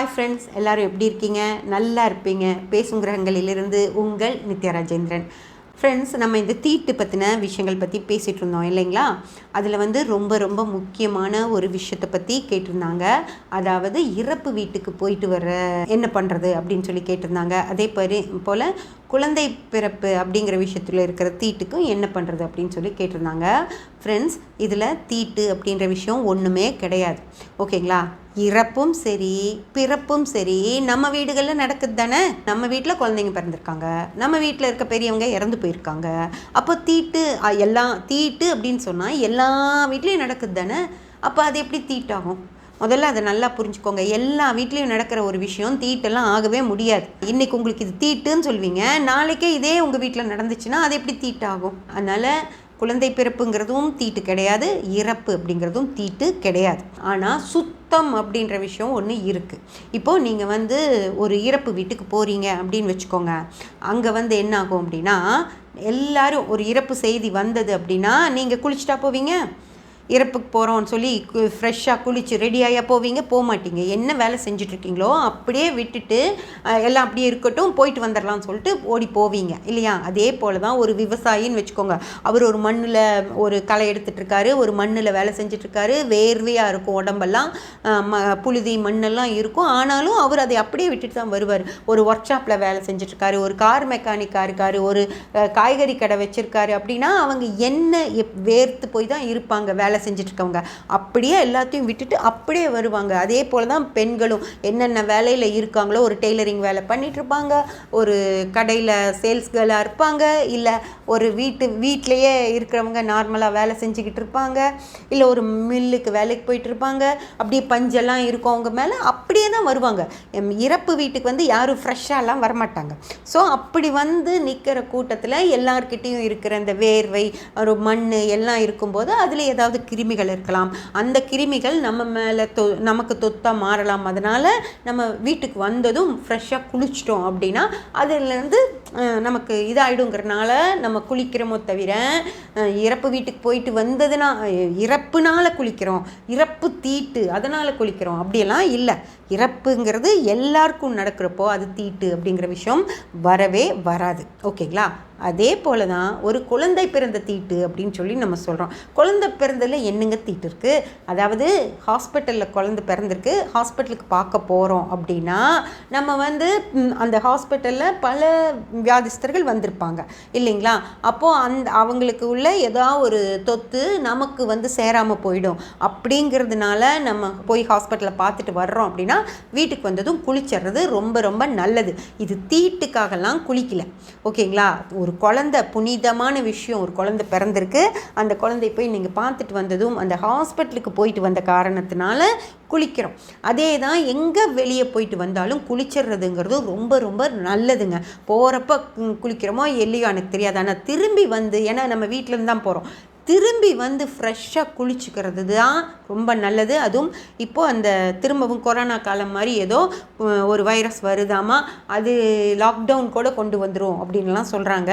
Hi friends எல்லோரும் எப்படி இருக்கீங்க? நல்லா இருப்பீங்க. பேசும் கிரகங்களிலிருந்து உங்கள் நித்யா ராஜேந்திரன். ஃப்ரெண்ட்ஸ் நம்ம இந்த தீட்டு பற்றின விஷயங்கள் பற்றி பேசிகிட்டு இருந்தோம் இல்லைங்களா? அதில் வந்து ரொம்ப ரொம்ப முக்கியமான ஒரு விஷயத்தை பற்றி கேட்டிருந்தாங்க. அதாவது இறப்பு வீட்டுக்கு போயிட்டு வர என்ன பண்ணுறது அப்படின்னு சொல்லி கேட்டிருந்தாங்க. அதே பரி போல் குழந்தை பிறப்பு அப்படிங்கிற விஷயத்தில் இருக்கிற தீட்டுக்கும் என்ன பண்ணுறது அப்படின்னு சொல்லி கேட்டிருந்தாங்க. ஃப்ரெண்ட்ஸ் இதில் தீட்டு அப்படின்ற விஷயம் ஒன்றுமே கிடையாது. ஓகேங்களா? இறப்பும் சரி பிறப்பும் சரி நம்ம வீடுகளில் நடக்குது தானே? நம்ம வீட்டில் குழந்தைங்க பிறந்திருக்காங்க. நம்ம வீட்டில் இருக்க பெரியவங்க இறந்து போயிருக்காங்க. அப்போ தீட்டு எல்லாம் தீட்டு அப்படின்னு சொன்னால் எல்லா வீட்லேயும் நடக்குது தானே? அப்போ அது எப்படி தீட்டாகும்? முதல்ல அதை நல்லா புரிஞ்சுக்கோங்க. எல்லா வீட்லேயும் நடக்கிற ஒரு விஷயம் தீட்டெல்லாம் ஆகவே முடியாது. இன்றைக்கி உங்களுக்கு இது தீட்டுன்னு சொல்வீங்க. நாளைக்கே இதே உங்கள் வீட்டில் நடந்துச்சுன்னா அது எப்படி தீட்டாகும்? அதனால் குழந்தை பிறப்புங்கிறதும் தீட்டு கிடையாது இறப்பு அப்படிங்கிறதும் தீட்டு கிடையாது. ஆனால் சுத்தம் அப்படின்ற விஷயம் ஒன்று இருக்குது இப்போது நீங்கள் வந்து ஒரு இறப்பு வீட்டுக்கு போகிறீங்க அப்படின்னு வச்சுக்கோங்க. அங்கே வந்து என்ன ஆகும் அப்படின்னா எல்லாரும் ஒரு இறப்பு செய்தி வந்தது அப்படின்னா நீங்கள் குளிச்சுட்டா போவீங்க. இறப்புக்கு போகிறோம்னு சொல்லி ஃப்ரெஷ்ஷாக குளித்து ரெடியாகியா போவீங்க போக மாட்டீங்க. என்ன வேலை செஞ்சுட்ருக்கீங்களோ அப்படியே விட்டுட்டு எல்லாம் அப்படியே இருக்கட்டும் போயிட்டு வந்துடலாம்னு சொல்லிட்டு ஓடி போவீங்க இல்லையா? அதே போல் தான் ஒரு விவசாயின்னு வச்சுக்கோங்க. அவர் ஒரு மண்ணில் ஒரு களை எடுத்துகிட்ருக்காரு ஒரு மண்ணில் வேலை செஞ்சுட்ருக்காரு வேர்வையாக இருக்கும் உடம்பெல்லாம் ம புழுதி மண்ணெல்லாம் இருக்கும். ஆனாலும் அவர் அதை அப்படியே விட்டுட்டு தான் வருவார். ஒரு ஒர்க் ஷாப்பில் வேலை செஞ்சிட்ருக்காரு ஒரு கார் மெக்கானிக்காக இருக்கார் ஒரு காய்கறி கடை வச்சுருக்காரு அப்படின்னா அவங்க என்ன எப்- வேர்த்து போய் தான் இருப்பாங்க வேலை செஞ்சுட்டு அப்படியே எல்லாத்தையும் விட்டுட்டு அப்படியே வருவாங்க. அதே போல் தான் பெண்களும் என்னென்ன வேலையில் இருக்காங்களோ ஒரு டெய்லரிங் வேலை பண்ணிகிட்ருப்பாங்க ஒரு கடையில் சேல்ஸ் கேர்ளாக இருப்பாங்க. இல்லை ஒரு வீட்டு வீட்டிலையே இருக்கிறவங்க நார்மலாக வேலை செஞ்சுக்கிட்டு இருப்பாங்க இல்லை ஒரு மில்லுக்கு வேலைக்கு போயிட்டு இருப்பாங்க அப்படியே பஞ்செல்லாம் இருக்கும். அவங்க மேலே அப்படியே தான் வருவாங்க. எம் இறப்பு வீட்டுக்கு வந்து யாரும் ஃப்ரெஷ்ஷாலாம் வரமாட்டாங்க. ஸோ அப்படி வந்து நிற்கிற கூட்டத்தில் எல்லார்கிட்டேயும் இருக்கிற அந்த வேர்வை ஒரு மண் எல்லாம் இருக்கும்போது அதில் ஏதாவது கிருமிகள் இருக்கலாம். அந்த கிருமிகள் நம்ம மேலே தொ நமக்கு தொத்தாக மாறலாம். அதனால் நம்ம வீட்டுக்கு வந்ததும் ஃப்ரெஷ்ஷாக குளிச்சிட்டோம் அப்படின்னா அதுலேருந்து நமக்கு இதாகிடுங்கிறனால நம்ம குளிக்கிறோமோ தவிர இறப்பு வீட்டுக்கு போயிட்டு வந்ததுனா இறப்புனால் குளிக்கிறோம். இறப்பு தீட்டு அதனால் குளிக்கிறோம். அப்படியெல்லாம் இல்லை. இறப்புங்கிறது எல்லாருக்கும் நடக்கிறப்போ அது தீட்டு அப்படிங்கிற விஷயம் வரவே வராது. ஓகேங்களா? அதே போல தான் ஒரு குழந்தை பிறந்த தீட்டு அப்படின்னு சொல்லி நம்ம சொல்கிறோம் குழந்தை பிறந்ததில் என்னங்க தீட்டு இருக்குது அதாவது ஹாஸ்பிட்டலில் குழந்தை பிறந்திருக்கு ஹாஸ்பிட்டலுக்கு பார்க்க போகிறோம் அப்படின்னா நம்ம வந்து அந்த ஹாஸ்பிட்டலில் பல வியாதிஸ்தர்கள் வந்திருப்பாங்க. இல்லைங்களா? அப்போது அந்த அவங்களுக்கு உள்ள ஏதாவது ஒரு தொத்து நமக்கு வந்து சேராமல் போயிடும். அப்படிங்கிறதுனால நம்ம போய் ஹாஸ்பிட்டலில் பார்த்துட்டு வர்றோம் அப்படின்னா வீட்டுக்கு வந்ததும் குளிச்சிடுறது ரொம்ப ரொம்ப நல்லது. இது தீட்டுக்காகலாம் குளிக்கல. ஓகேங்களா? ஒரு குழந்தை புனிதமான விஷயம். ஒரு குழந்தை பிறந்திருக்கு. அந்த குழந்தை போய் நீங்கள் பார்த்துட்டு வந்ததும் அந்த ஹாஸ்பிட்டலுக்கு போயிட்டு வந்த காரணத்தினால குளிக்கிறோம். அதே தான் எங்கே வெளியே போயிட்டு வந்தாலும் குளிச்சிடுறதுங்கிறது ரொம்ப ரொம்ப நல்லதுங்க. போகிறப்ப குளிக்கிறோமோ இல்லையோ எனக்கு தெரியாது. ஆனால் திரும்பி வந்து ஏன்னா நம்ம வீட்டிலேருந்து தான் போகிறோம் திரும்பி வந்து ஃப்ரெஷ்ஷாக குளிச்சுக்கிறது தான் ரொம்ப நல்லது. அதுவும் இப்போது அந்த திரும்பவும் கொரோனா காலம் மாதிரி ஏதோ ஒரு வைரஸ் வருதாமா அது லாக்டவுன் கூட கொண்டு வந்துடும் அப்படின்லாம் சொல்கிறாங்க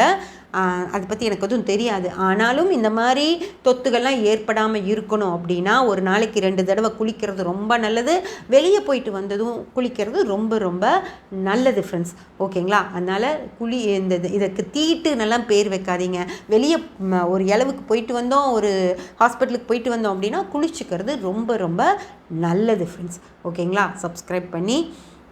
அதை பற்றி எனக்கு எதுவும் தெரியாது. ஆனாலும் இந்த மாதிரி தொத்துகள்லாம் ஏற்படாமல் இருக்கணும் அப்படின்னா ஒரு நாளைக்கு ரெண்டு தடவை குளிக்கிறது ரொம்ப நல்லது. வெளியே போயிட்டு வந்ததும் குளிக்கிறது ரொம்ப ரொம்ப நல்லது ஃப்ரெண்ட்ஸ் ஓகேங்களா? அதனால் குளி இந்த இது- இதற்கு தீட்டுன்னெல்லாம் பேர் வைக்காதீங்க. வெளியே ஒரு இளவுக்கு போயிட்டு வந்தோம் ஒரு ஹாஸ்பிட்டலுக்கு போயிட்டு வந்தோம் அப்படின்னா குளிச்சுக்கிறது ரொம்ப ரொம்ப நல்லது ஃப்ரெண்ட்ஸ் ஓகேங்களா? சப்ஸ்கிரைப் பண்ணி